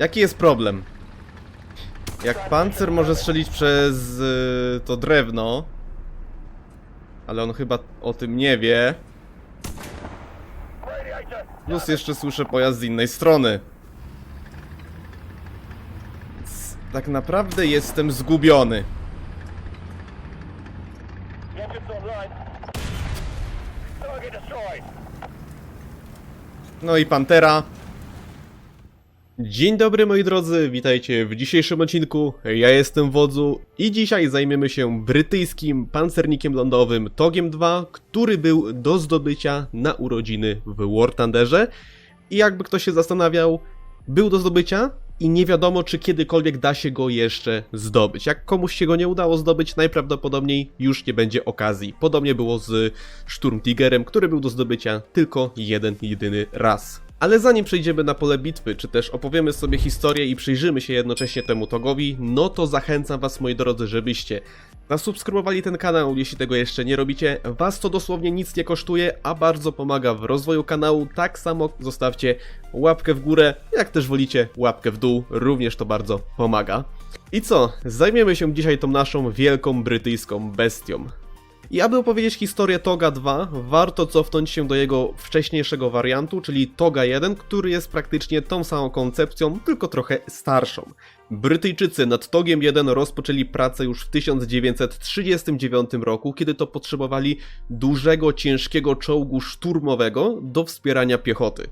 Jaki jest problem? Jak pancer może strzelić przez y, to drewno, ale on chyba o tym nie wie. Plus jeszcze słyszę pojazd z innej strony. Więc tak naprawdę jestem zgubiony. No i Pantera. Dzień dobry moi drodzy, witajcie w dzisiejszym odcinku. Ja jestem Wodzu i dzisiaj zajmiemy się brytyjskim pancernikiem lądowym Togiem 2, który był do zdobycia na urodziny w War Thunderze. I jakby ktoś się zastanawiał, był do zdobycia i nie wiadomo czy kiedykolwiek da się go jeszcze zdobyć. Jak komuś się go nie udało zdobyć, najprawdopodobniej już nie będzie okazji. Podobnie było z Sturmtigerem, który był do zdobycia tylko jeden, jedyny raz. Ale zanim przejdziemy na pole bitwy, czy też opowiemy sobie historię i przyjrzymy się jednocześnie temu togowi, no to zachęcam was moi drodzy, żebyście zasubskrybowali ten kanał, jeśli tego jeszcze nie robicie. Was to dosłownie nic nie kosztuje, a bardzo pomaga w rozwoju kanału. Tak samo zostawcie łapkę w górę, jak też wolicie łapkę w dół, również to bardzo pomaga. I co? Zajmiemy się dzisiaj tą naszą wielką brytyjską bestią. I aby opowiedzieć historię Toga 2, warto cofnąć się do jego wcześniejszego wariantu, czyli Toga 1, który jest praktycznie tą samą koncepcją, tylko trochę starszą. Brytyjczycy nad Togiem 1 rozpoczęli pracę już w 1939 roku, kiedy to potrzebowali dużego, ciężkiego czołgu szturmowego do wspierania piechoty.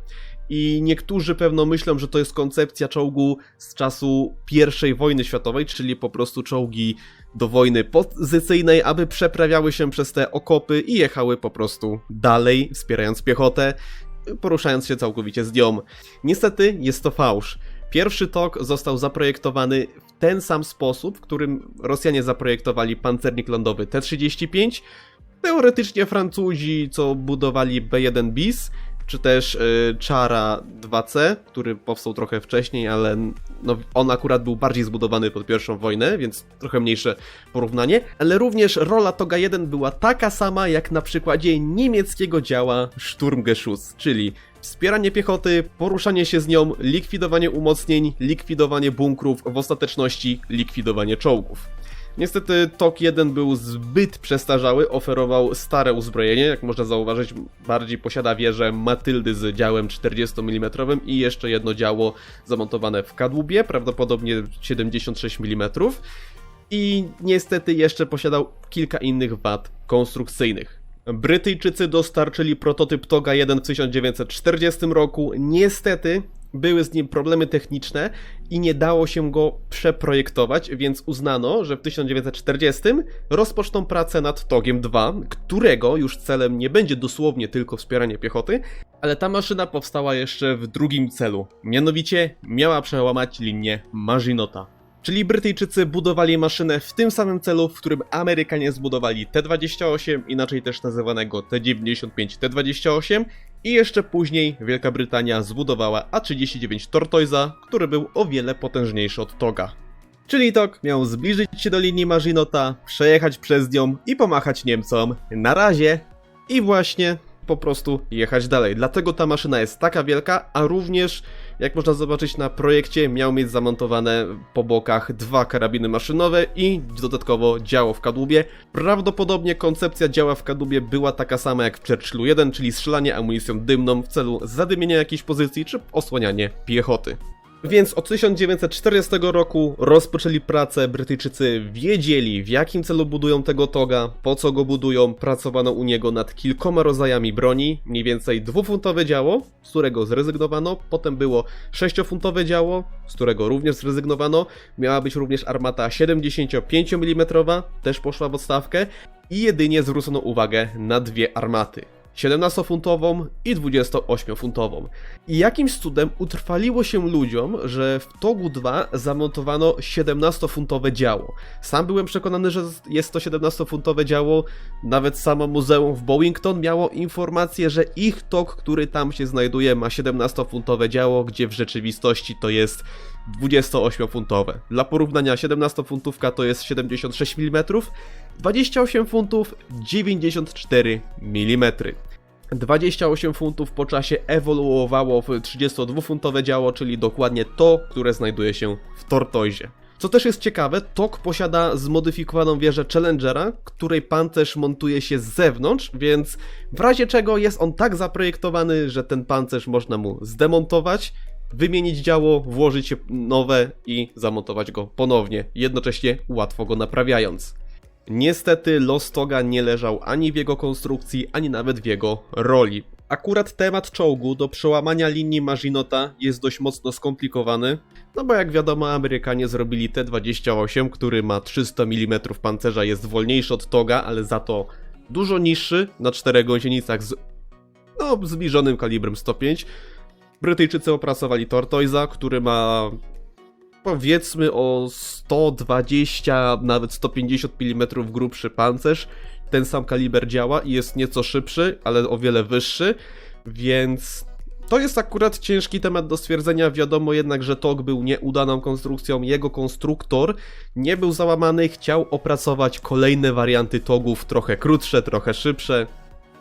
I niektórzy pewno myślą, że to jest koncepcja czołgu z czasu I wojny światowej, czyli po prostu czołgi do wojny pozycyjnej, aby przeprawiały się przez te okopy i jechały po prostu dalej, wspierając piechotę, poruszając się całkowicie z nią. Niestety jest to fałsz. Pierwszy tok został zaprojektowany w ten sam sposób, w którym Rosjanie zaprojektowali pancernik lądowy T-35. Teoretycznie Francuzi, co budowali B-1 bis, czy też y, Chara 2C, który powstał trochę wcześniej, ale no, on akurat był bardziej zbudowany pod pierwszą wojnę, więc trochę mniejsze porównanie. Ale również rola Toga 1 była taka sama jak na przykładzie niemieckiego działa Sturmgeschuss, czyli wspieranie piechoty, poruszanie się z nią, likwidowanie umocnień, likwidowanie bunkrów, w ostateczności likwidowanie czołgów. Niestety TOK 1 był zbyt przestarzały, oferował stare uzbrojenie, jak można zauważyć, bardziej posiada wieżę Matyldy z działem 40 mm i jeszcze jedno działo zamontowane w kadłubie, prawdopodobnie 76 mm. I niestety jeszcze posiadał kilka innych wad konstrukcyjnych. Brytyjczycy dostarczyli prototyp Toga 1 w 1940 roku. Niestety były z nim problemy techniczne i nie dało się go przeprojektować, więc uznano, że w 1940 rozpoczną pracę nad Togiem 2, którego już celem nie będzie dosłownie tylko wspieranie piechoty, ale ta maszyna powstała jeszcze w drugim celu. Mianowicie miała przełamać linię Maginota. Czyli Brytyjczycy budowali maszynę w tym samym celu, w którym Amerykanie zbudowali T-28, inaczej też nazywanego T-95-T-28 i jeszcze później Wielka Brytania zbudowała A-39 Tortoisa, który był o wiele potężniejszy od Toga. Czyli Tok miał zbliżyć się do linii Maginota, przejechać przez nią i pomachać Niemcom na razie. I właśnie po prostu jechać dalej. Dlatego ta maszyna jest taka wielka, a również, jak można zobaczyć na projekcie, miał mieć zamontowane po bokach dwa karabiny maszynowe i dodatkowo działo w kadłubie. Prawdopodobnie koncepcja działa w kadłubie była taka sama jak w Churchillu 1, czyli strzelanie amunicją dymną w celu zadymienia jakiejś pozycji czy osłanianie piechoty. Więc od 1940 roku rozpoczęli pracę, Brytyjczycy wiedzieli w jakim celu budują tego toga, po co go budują, pracowano u niego nad kilkoma rodzajami broni, mniej więcej dwufuntowe działo, z którego zrezygnowano, potem było sześciofuntowe działo, z którego również zrezygnowano, miała być również armata 75 mm, też poszła w odstawkę i jedynie zwrócono uwagę na dwie armaty. 17-funtową i 28-funtową. I jakimś cudem utrwaliło się ludziom, że w Togu 2 zamontowano 17-funtowe działo. Sam byłem przekonany, że jest to 17-funtowe działo, nawet samo muzeum w Bowington miało informację, że ich Tog, który tam się znajduje, ma 17-funtowe działo, gdzie w rzeczywistości to jest 28-funtowe. Dla porównania 17-funtówka to jest 76 mm, 28 funtów 94 mm. 28 funtów po czasie ewoluowało w 32-funtowe działo, czyli dokładnie to, które znajduje się w Tortoisie. Co też jest ciekawe, TOG posiada zmodyfikowaną wieżę Challengera, której pancerz montuje się z zewnątrz, więc w razie czego jest on tak zaprojektowany, że ten pancerz można mu zdemontować, wymienić działo, włożyć nowe i zamontować go ponownie, jednocześnie łatwo go naprawiając. Niestety los Toga nie leżał ani w jego konstrukcji, ani nawet w jego roli. Akurat temat czołgu do przełamania linii Maginota jest dość mocno skomplikowany, no bo jak wiadomo Amerykanie zrobili T-28, który ma 300 mm pancerza, jest wolniejszy od Toga, ale za to dużo niższy, na czterech gąsienicach z no, zbliżonym kalibrem 105. Brytyjczycy opracowali Tortoisa, który ma powiedzmy o 120, nawet 150 mm grubszy pancerz. Ten sam kaliber działa i jest nieco szybszy, ale o wiele wyższy, więc to jest akurat ciężki temat do stwierdzenia. Wiadomo jednak, że TOG był nieudaną konstrukcją. Jego konstruktor nie był załamany, chciał opracować kolejne warianty TOGów, trochę krótsze, trochę szybsze.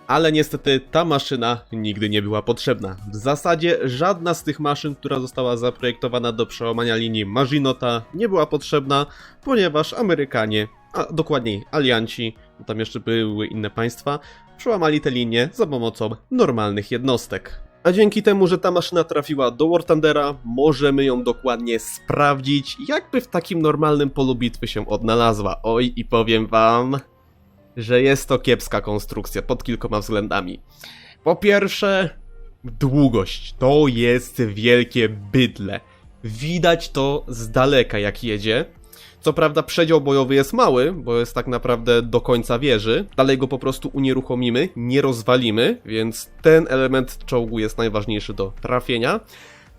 Ale niestety ta maszyna nigdy nie była potrzebna. W zasadzie żadna z tych maszyn, która została zaprojektowana do przełamania linii Maginota nie była potrzebna, ponieważ Amerykanie, a dokładniej alianci, tam jeszcze były inne państwa, przełamali te linie za pomocą normalnych jednostek. A dzięki temu, że ta maszyna trafiła do War Thundera, możemy ją dokładnie sprawdzić, jakby w takim normalnym polu bitwy się odnalazła. Oj, i powiem wam, że jest to kiepska konstrukcja pod kilkoma względami. Po pierwsze, długość. To jest wielkie bydle. Widać to z daleka, jak jedzie. Co prawda przedział bojowy jest mały, bo jest tak naprawdę do końca wieży. Dalej go po prostu unieruchomimy, nie rozwalimy, więc ten element czołgu jest najważniejszy do trafienia.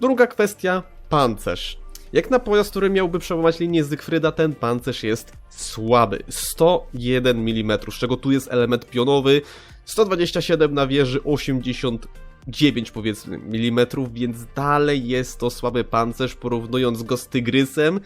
Druga kwestia, pancerz. Jak na pojazd, który miałby przełamać linię Zygfryda, ten pancerz jest słaby. 101 mm, z czego tu jest element pionowy, 127 na wieży, 89 powiedzmy mm, więc dalej jest to słaby pancerz, porównując go z Tygrysem.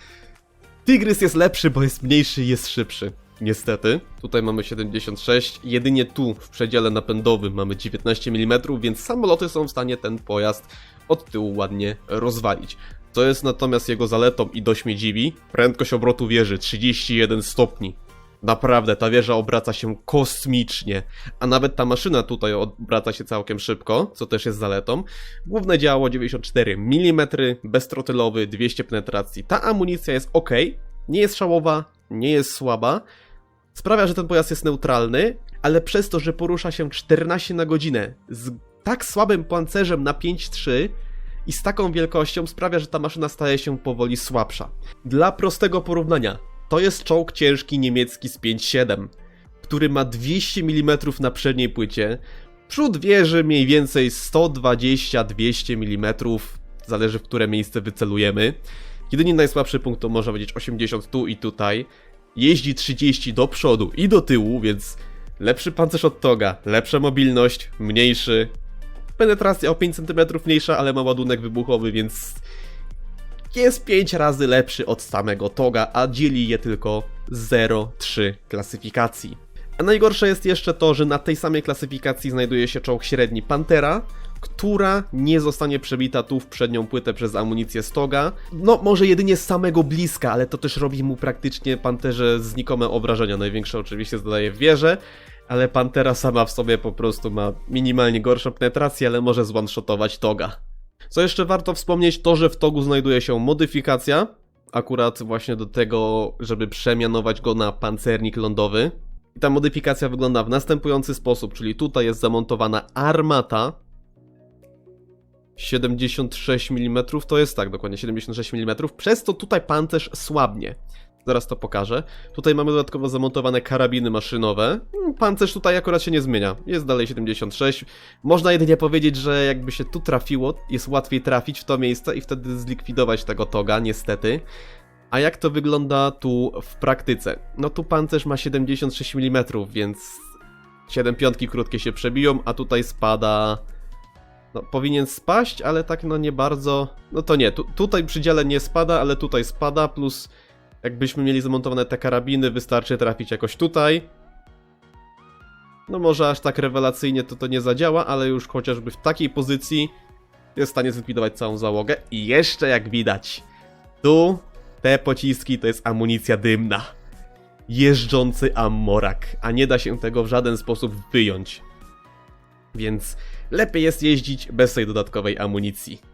Tygrys jest lepszy, bo jest mniejszy jest szybszy. Niestety, tutaj mamy 76, jedynie tu w przedziale napędowym mamy 19 mm, więc samoloty są w stanie ten pojazd od tyłu ładnie rozwalić. Co jest natomiast jego zaletą i dość mnie dziwi, prędkość obrotu wieży 31 stopni. Naprawdę, ta wieża obraca się kosmicznie, a nawet ta maszyna tutaj obraca się całkiem szybko, co też jest zaletą. Główne działo 94 mm, beztrotylowy, 200 penetracji. Ta amunicja jest ok, nie jest szałowa, nie jest słaba. Sprawia, że ten pojazd jest neutralny, ale przez to, że porusza się 14 na godzinę z tak słabym pancerzem na 5.3, i z taką wielkością sprawia, że ta maszyna staje się powoli słabsza. Dla prostego porównania, to jest czołg ciężki niemiecki z 5.7, który ma 200 mm na przedniej płycie, przód wieży mniej więcej 120-200 mm, zależy w które miejsce wycelujemy. Jedynie najsłabszy punkt to może być 80 tu i tutaj. Jeździ 30 do przodu i do tyłu, więc lepszy pancerz od toga, lepsza mobilność, mniejszy, penetracja o 5 cm mniejsza, ale ma ładunek wybuchowy, więc jest 5 razy lepszy od samego Toga, a dzieli je tylko 0,3 klasyfikacji. A najgorsze jest jeszcze to, że na tej samej klasyfikacji znajduje się czołg średni Pantera, która nie zostanie przebita tu w przednią płytę przez amunicję Stoga. No, może jedynie z samego bliska, ale to też robi mu praktycznie Panterze znikome obrażenia. Największe oczywiście zadaje w wieżę, ale Pantera sama w sobie po prostu ma minimalnie gorszą penetrację, ale może zone-shotować Toga. Co jeszcze warto wspomnieć, to że w Togu znajduje się modyfikacja, akurat właśnie do tego, żeby przemianować go na pancernik lądowy. I ta modyfikacja wygląda w następujący sposób, czyli tutaj jest zamontowana armata 76 mm, to jest tak, dokładnie 76 mm, przez to tutaj pancerz słabnie. Zaraz to pokażę. Tutaj mamy dodatkowo zamontowane karabiny maszynowe. Mm, Pancerz tutaj akurat się nie zmienia. Jest dalej 76. Można jedynie powiedzieć, że jakby się tu trafiło, jest łatwiej trafić w to miejsce i wtedy zlikwidować tego toga, niestety. A jak to wygląda tu w praktyce? No tu pancerz ma 76 mm, więc 7 piątki krótkie się przebiją, a tutaj spada... No, powinien spaść, ale tak no nie bardzo... No to nie, tu, tutaj przy dziale nie spada, ale tutaj spada, plus jakbyśmy mieli zamontowane te karabiny, wystarczy trafić jakoś tutaj. No może aż tak rewelacyjnie to to nie zadziała, ale już chociażby w takiej pozycji jest w stanie zlikwidować całą załogę. I jeszcze jak widać, tu te pociski to jest amunicja dymna. Jeżdżący ammorak, a nie da się tego w żaden sposób wyjąć. Więc lepiej jest jeździć bez tej dodatkowej amunicji.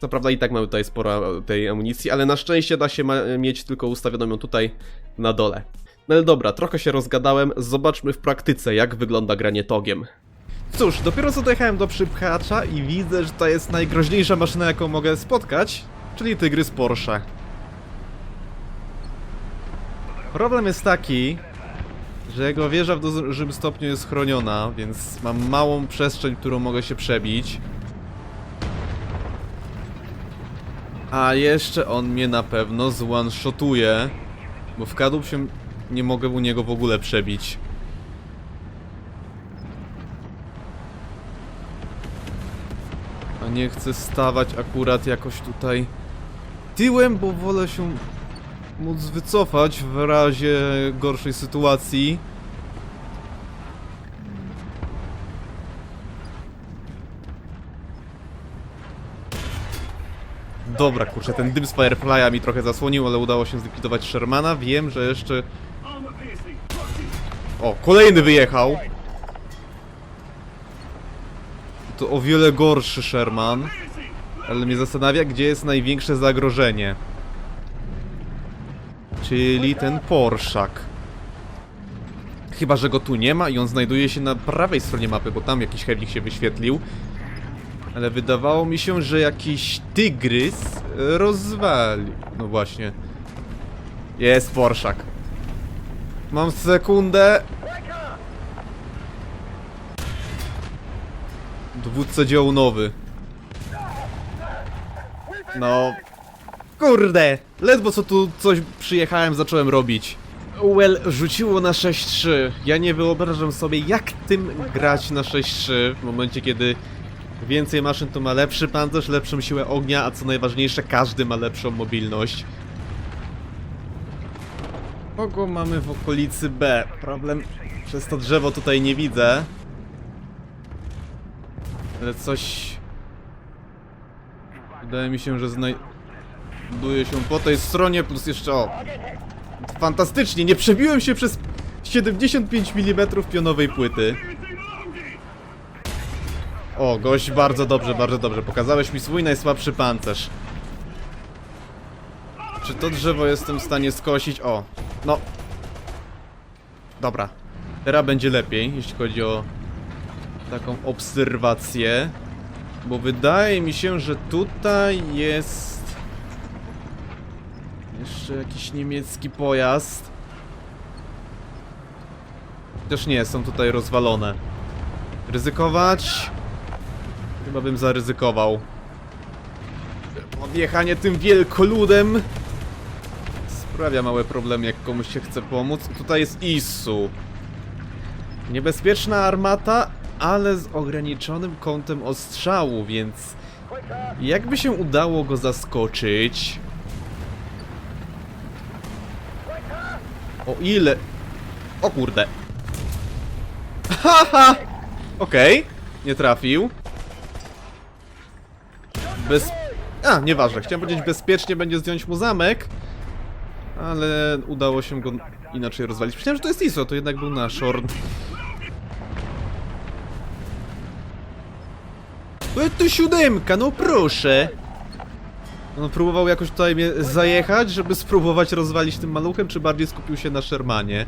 Co prawda i tak mamy tutaj sporo tej amunicji, ale na szczęście da się mieć tylko ustawioną ją tutaj na dole. No ale dobra, trochę się rozgadałem, zobaczmy w praktyce jak wygląda granie togiem. Cóż, dopiero co dojechałem do przypchacza i widzę, że to jest najgroźniejsza maszyna jaką mogę spotkać, czyli tygrys Porsche. Problem jest taki, że jego wieża w dużym stopniu jest chroniona, więc mam małą przestrzeń, którą mogę się przebić. A jeszcze on mnie na pewno zone-shotuje, bo w kadłub się nie mogę u niego w ogóle przebić. A nie chcę stawać akurat jakoś tutaj tyłem, bo wolę się móc wycofać w razie gorszej sytuacji. Dobra, kurczę, ten dym z Firefly'a mi trochę zasłonił, ale udało się zlikwidować Shermana. Wiem, że jeszcze... O, kolejny wyjechał! To o wiele gorszy Sherman. Ale mnie zastanawia, gdzie jest największe zagrożenie. Czyli ten Porszak. Chyba, że go tu nie ma i on znajduje się na prawej stronie mapy, bo tam jakiś hernik się wyświetlił. Ale wydawało mi się, że jakiś tygrys rozwali. No właśnie. Jest Porszak. Mam sekundę. Dowódca nowy. No. Kurde! Ledwo co tu coś przyjechałem, zacząłem robić. Well, rzuciło na 6-3. Ja nie wyobrażam sobie, jak tym grać na 6-3 w momencie, kiedy więcej maszyn to ma lepszy pancerz, lepszą siłę ognia, a co najważniejsze, każdy ma lepszą mobilność. Kogo mamy w okolicy B? Problem przez to drzewo tutaj nie widzę. Ale coś... Wydaje mi się, że znajduje się po tej stronie, plus jeszcze o... Fantastycznie, nie przebiłem się przez 75 mm pionowej płyty. O, gość, bardzo dobrze, bardzo dobrze. Pokazałeś mi swój najsłabszy pancerz. Czy to drzewo jestem w stanie skosić? O, no. Dobra. Teraz będzie lepiej, jeśli chodzi o taką obserwację. Bo wydaje mi się, że tutaj jest... Jeszcze jakiś niemiecki pojazd. Też nie, są tutaj rozwalone. Ryzykować? Chyba bym zaryzykował. Odjechanie tym wielkoludem sprawia małe problemy, jak komuś się chce pomóc. Tutaj jest Isu. Niebezpieczna armata, ale z ograniczonym kątem ostrzału, więc jakby się udało go zaskoczyć... O ile... O kurde. Haha! Okej, nie trafił. Bez... A, nieważne, chciałem powiedzieć bezpiecznie będzie zdjąć mu zamek, ale udało się go inaczej rozwalić. Myślałem, że to jest ISO, to jednak był nasz Orn. E, to siódemka, no proszę! On próbował jakoś tutaj mnie zajechać, żeby spróbować rozwalić tym maluchem, czy bardziej skupił się na Shermanie?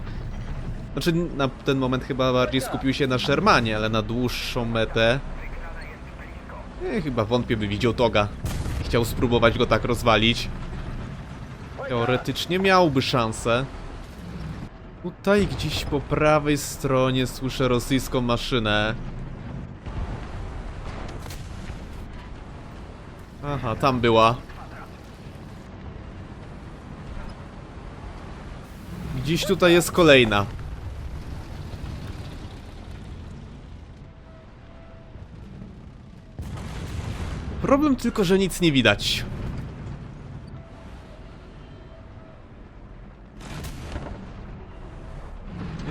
Znaczy, na ten moment chyba bardziej skupił się na Shermanie, ale na dłuższą metę... Nie, chyba wątpię by widział Toga. Chciał spróbować go tak rozwalić. Teoretycznie miałby szansę. Tutaj gdzieś po prawej stronie słyszę rosyjską maszynę. Aha, tam była. Gdzieś tutaj jest kolejna. Problem tylko, że nic nie widać.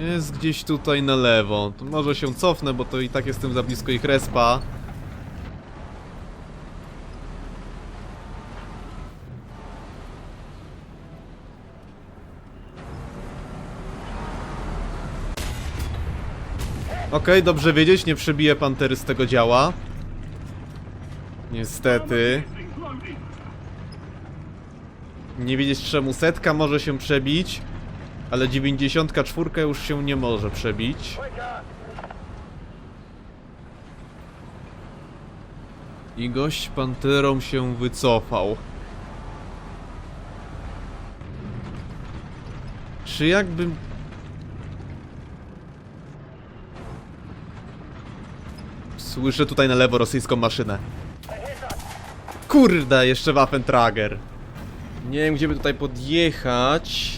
Jest gdzieś tutaj na lewo. To może się cofnę, bo to i tak jestem za blisko ich respa. Okej, dobrze wiedzieć, nie przebiję pantery z tego działa. Niestety. Nie wiedzieć czemu setka może się przebić, ale 94 już się nie może przebić. I gość panterą się wycofał. Czy jakbym... Słyszę tutaj na lewo rosyjską maszynę. Kurde, jeszcze Waffentrager. Nie wiem, gdzie by tutaj podjechać.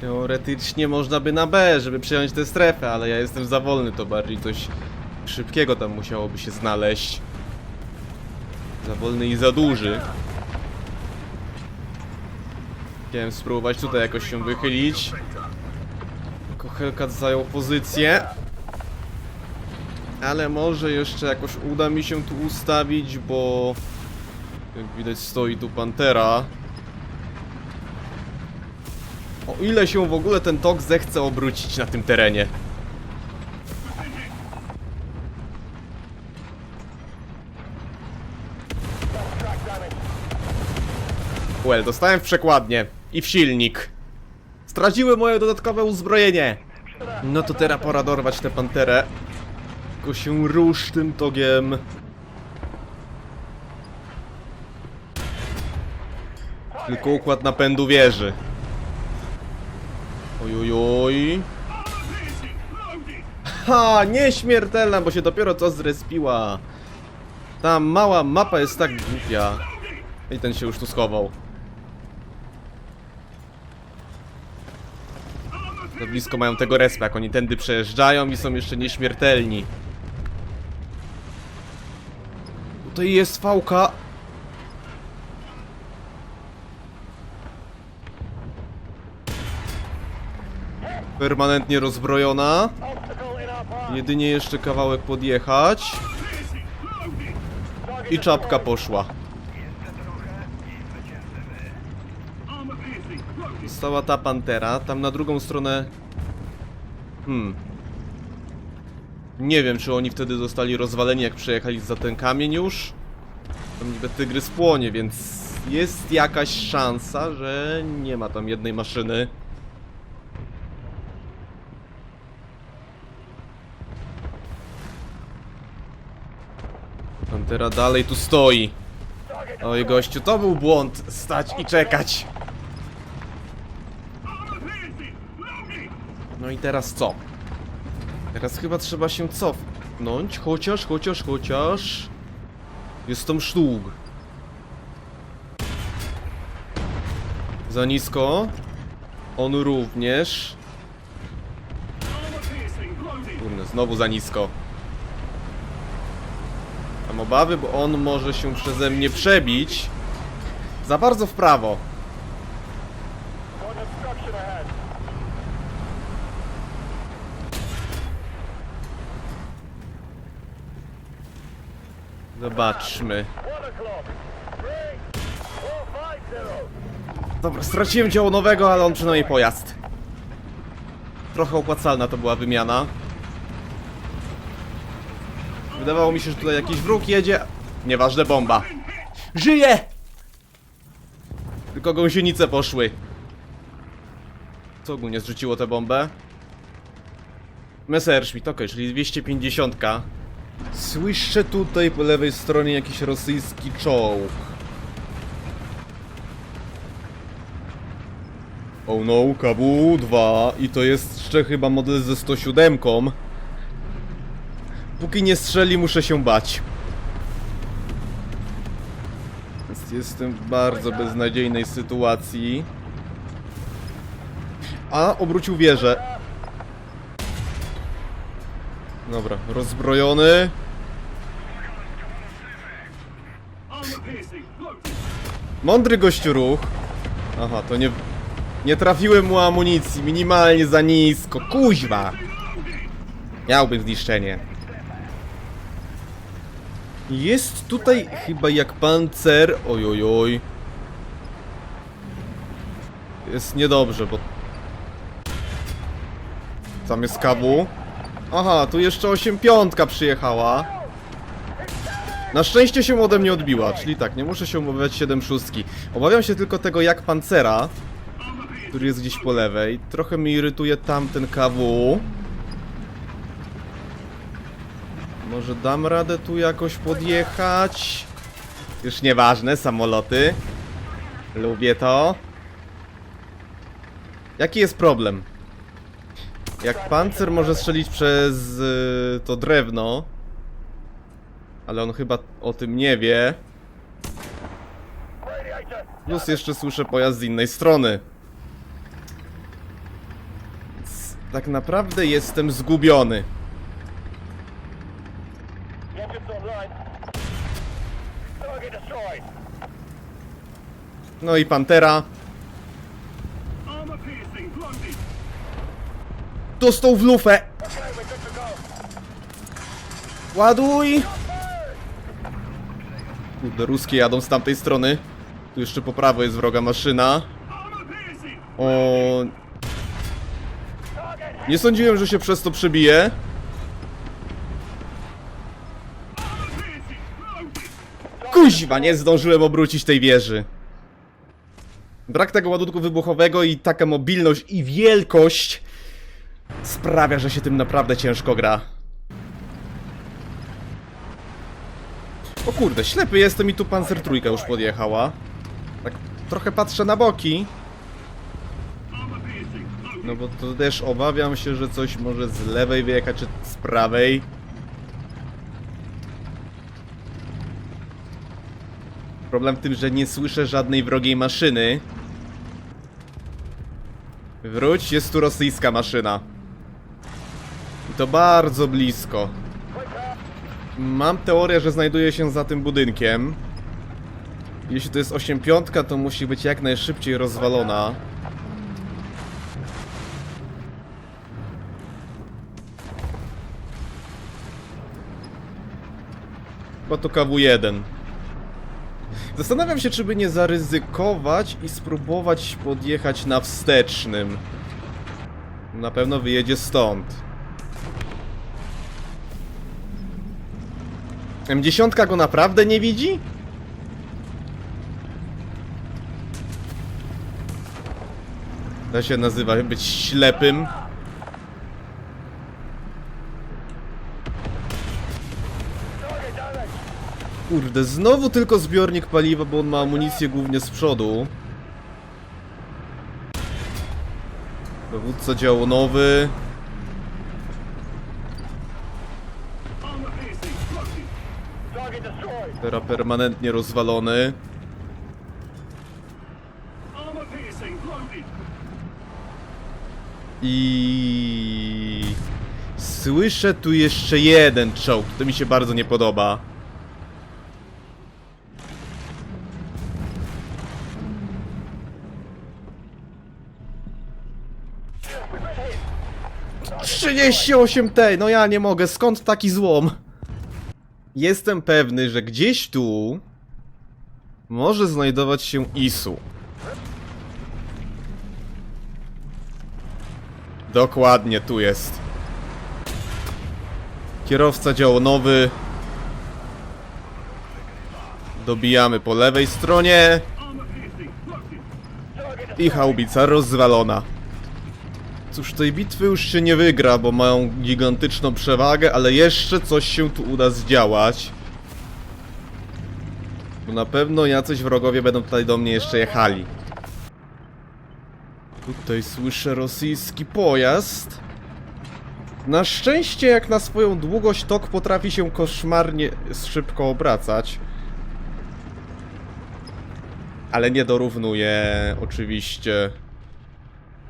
Teoretycznie można by na B, żeby przejąć tę strefę, ale ja jestem za wolny, to bardziej coś szybkiego tam musiałoby się znaleźć. Za wolny i za duży. Chciałem spróbować tutaj jakoś się wychylić. Tylko Hellcat zajął pozycję. Ale może jeszcze jakoś uda mi się tu ustawić, bo... Jak widać stoi tu Pantera. O ile się w ogóle ten tok zechce obrócić na tym terenie. Well, dostałem w przekładnię i w silnik. Straciły moje dodatkowe uzbrojenie. No to teraz pora dorwać tę panterę. Tylko się rusz tym togiem. Tylko układ napędu wieży. Ojojoj. Ha, nieśmiertelna, bo się dopiero co zrespiła. Ta mała mapa jest tak głupia. I ten się już tu schował. Za blisko mają tego respa, jak oni tędy przejeżdżają i są jeszcze nieśmiertelni. Tutaj jest fałka. Permanentnie rozbrojona. Jedynie jeszcze kawałek podjechać. I czapka poszła. Została ta pantera. Tam na drugą stronę. Hmm. Nie wiem, czy oni wtedy zostali rozwaleni, jak przejechali za ten kamień już. Tam niby tygrys płonie, więc jest jakaś szansa, że nie ma tam jednej maszyny. Pantera dalej tu stoi. Oj, gościu, to był błąd. Stać i czekać. No i teraz co? Teraz chyba trzeba się cofnąć, chociaż, chociaż, chociaż... Jest tam sztuk. Za nisko. On również. Kurde, znowu za nisko. Mam obawy, bo on może się przeze mnie przebić. Za bardzo w prawo. Zobaczmy. Dobra, straciłem działo nowego, ale on przynajmniej pojazd. Trochę opłacalna to była wymiana. Wydawało mi się, że tutaj jakiś wróg jedzie. Nieważne, bomba. Żyje! Tylko gąsienice poszły. Co ogólnie zrzuciło tę bombę? Messerschmitt, okej, czyli 250. Słyszę tutaj po lewej stronie jakiś rosyjski czołg. Oh no, KW-2 i to jest jeszcze chyba model ze 107. Póki nie strzeli, muszę się bać. Więc jestem w bardzo beznadziejnej sytuacji. A, obrócił wieżę. Dobra, rozbrojony. Mądry gościu ruch. Aha, to nie... Nie trafiłem mu amunicji, minimalnie za nisko. Kuźwa! Miałbym zniszczenie. Jest tutaj chyba jak pancer. Ojojoj. Jest niedobrze, bo... Tam jest kawu. Aha, tu jeszcze 8 piątka przyjechała. Na szczęście się ode mnie odbiła, czyli tak, nie muszę się obawiać 7 szóstki. Obawiam się tylko tego jak pancera, który jest gdzieś po lewej. Trochę mi irytuje tamten KW. Może dam radę tu jakoś podjechać? Już nieważne, samoloty. Lubię to. Jaki jest problem? Jak pancer może strzelić przez y, to drewno, ale on chyba o tym nie wie. Plus jeszcze słyszę pojazd z innej strony. Więc tak naprawdę jestem zgubiony. No i Pantera. Dostał w lufę. Ładuj! Kurde, ruskie jadą z tamtej strony. Tu jeszcze po prawo jest wroga maszyna. O, nie sądziłem, że się przez to przebije. Kuźwa, nie zdążyłem obrócić tej wieży. Brak tego ładunku wybuchowego i taka mobilność i wielkość sprawia, że się tym naprawdę ciężko gra. O kurde, ślepy jestem i tu Panzer trójka już podjechała. Tak trochę patrzę na boki, no bo to też obawiam się, że coś może z lewej wyjechać, czy z prawej. Problem w tym, że nie słyszę żadnej wrogiej maszyny. Wróć, jest tu rosyjska maszyna. To bardzo blisko. Mam teorię, że znajduje się za tym budynkiem. Jeśli to jest 8 piątka, to musi być jak najszybciej rozwalona. Chyba to KW1. Zastanawiam się, czy by nie zaryzykować i spróbować podjechać na wstecznym. Na pewno wyjedzie stąd. M10 go naprawdę nie widzi? To się nazywa być ślepym. Kurde, znowu tylko zbiornik paliwa, bo on ma amunicję głównie z przodu. Dowódca działonowy. Armor Teraz permanentnie rozwalony. I słyszę tu jeszcze jeden czołg. To mi się bardzo nie podoba. We've been hit. 38 T, no ja nie mogę, skąd taki złom? Jestem pewny, że gdzieś tu może znajdować się Isu. Dokładnie tu jest. Kierowca działonowy. Dobijamy po lewej stronie i haubica rozwalona. Cóż, tej bitwy już się nie wygra, bo mają gigantyczną przewagę, ale jeszcze coś się tu uda zdziałać. Bo na pewno jacyś wrogowie będą tutaj do mnie jeszcze jechali. Tutaj słyszę rosyjski pojazd. Na szczęście, jak na swoją długość, tok potrafi się koszmarnie szybko obracać. Ale nie dorównuje oczywiście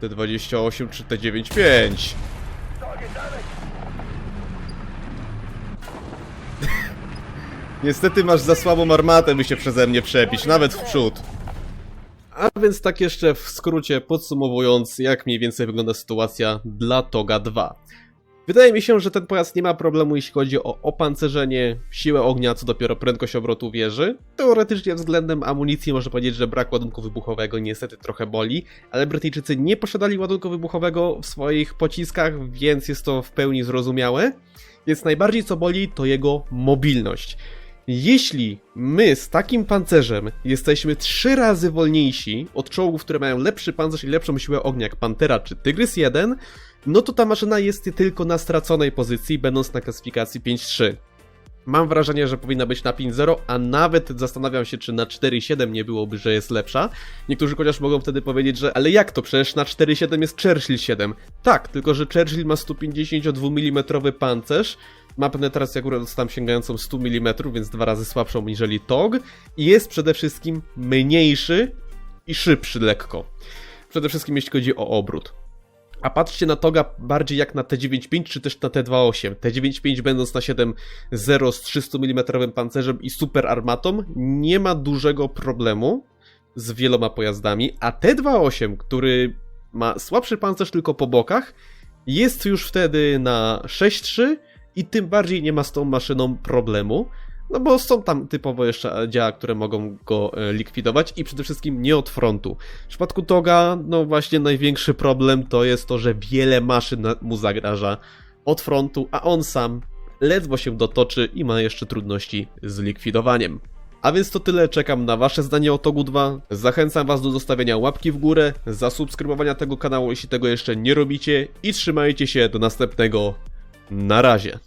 T28 czy T95. Target damage. Niestety masz za słabą armatę, by się przeze mnie przebić, nawet w przód. A więc tak jeszcze w skrócie podsumowując, jak mniej więcej wygląda sytuacja dla Toga 2. Wydaje mi się, że ten pojazd nie ma problemu, jeśli chodzi o opancerzenie, siłę ognia, co dopiero prędkość obrotu wieży. Teoretycznie względem amunicji można powiedzieć, że brak ładunku wybuchowego niestety trochę boli, ale Brytyjczycy nie posiadali ładunku wybuchowego w swoich pociskach, więc jest to w pełni zrozumiałe. Więc najbardziej co boli to jego mobilność. Jeśli my z takim pancerzem jesteśmy trzy razy wolniejsi od czołgów, które mają lepszy pancerz i lepszą siłę ognia, jak Pantera czy Tygrys 1, no to ta maszyna jest tylko na straconej pozycji, będąc na klasyfikacji 5-3. Mam wrażenie, że powinna być na 5-0, a nawet zastanawiam się, czy na 4-7 nie byłoby, że jest lepsza. Niektórzy chociaż mogą wtedy powiedzieć, że ale jak to, przecież na 4-7 jest Churchill 7. Tak, tylko że Churchill ma 152 mm pancerz, ma penetrację akurat tam sięgającą 100 mm, więc dwa razy słabszą niżeli TOG i jest przede wszystkim mniejszy i szybszy lekko. Przede wszystkim jeśli chodzi o obrót. A patrzcie na Toga bardziej jak na T95 czy też na T28. T95 będąc na 7.0 z 300 mm pancerzem i super armatą nie ma dużego problemu z wieloma pojazdami, a T28, który ma słabszy pancerz tylko po bokach, jest już wtedy na 6.3 i tym bardziej nie ma z tą maszyną problemu. No bo są tam typowo jeszcze działa, które mogą go e, likwidować i przede wszystkim nie od frontu. W przypadku Toga, no właśnie największy problem to jest to, że wiele maszyn mu zagraża od frontu, a on sam ledwo się dotoczy i ma jeszcze trudności z likwidowaniem. A więc to tyle, czekam na wasze zdanie o Togu 2. Zachęcam was do zostawienia łapki w górę, zasubskrybowania tego kanału, jeśli tego jeszcze nie robicie i trzymajcie się do następnego. Na razie.